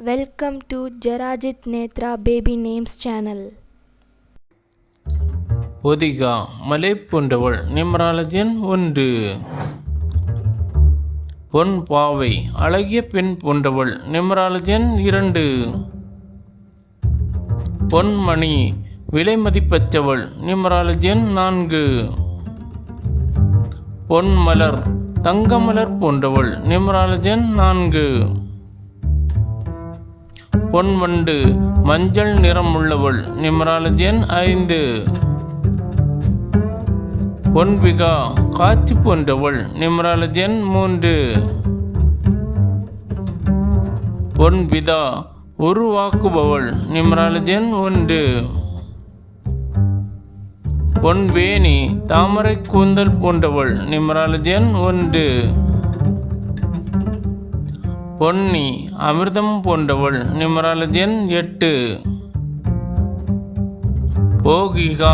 Welcome to Jerajith Nethra baby names channel ஒதிகா மலை போன்றவள் நிமராலஜன் ஒன்று பொன் பாவை அழகிய பெண் போன்றவள் நிமராலஜன் இரண்டு பொன்மணி விலை மதிப்பற்றவள் நிமராலஜன் நான்கு பொன்மலர் தங்கமலர் போன்றவள் நிமராலஜன் நான்கு பொன்வண்டு மஞ்சள் நிறம் உள்ளவள் நிமராலஜன் ஐந்து. பொன்விகா காட்சி போன்றவள் நிமராலஜன் மூன்று. பொன்விதா உருவாக்குபவள் எண் ஒன்று. பொன்வேணி தாமரை கூந்தல் போன்றவள் நிமராலஜன் ஒன்று. பொன்னி அமிர்தம் போன்றவள் நிமராலஜன் எட்டு. போகிகா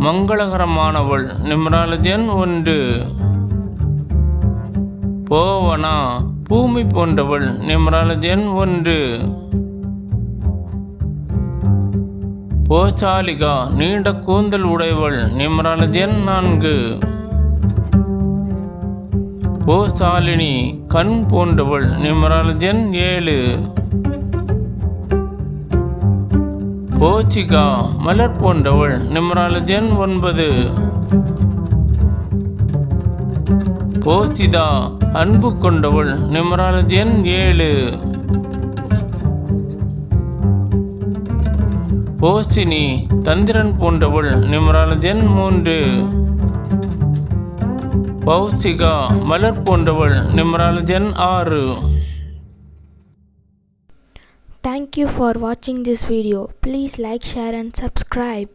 மங்களகரமானவள் நிமராலஜன் ஒன்று. போவனா பூமி போன்றவள் நிமராலஜன் ஒன்று. போச்சாலிகா நீண்ட கூந்தல் உடையவள் நிமராலஜன் நான்கு. போசாலினி கண் போன்றவள் நிமராலஜன் ஏழு. போச்சிகா மலர் போன்றவள் நிமராலஜன் ஒன்பது. போசிதா அன்பு கொண்டவள் நிமராலஜன் ஏழு. போசினி தந்திரன் போன்றவள் நிமராலஜன் மூன்று. பௌசிகா மலர் போன்றவள் நிமராலஜன் ஆறு Thank you for watching this video. Please like, share, and subscribe.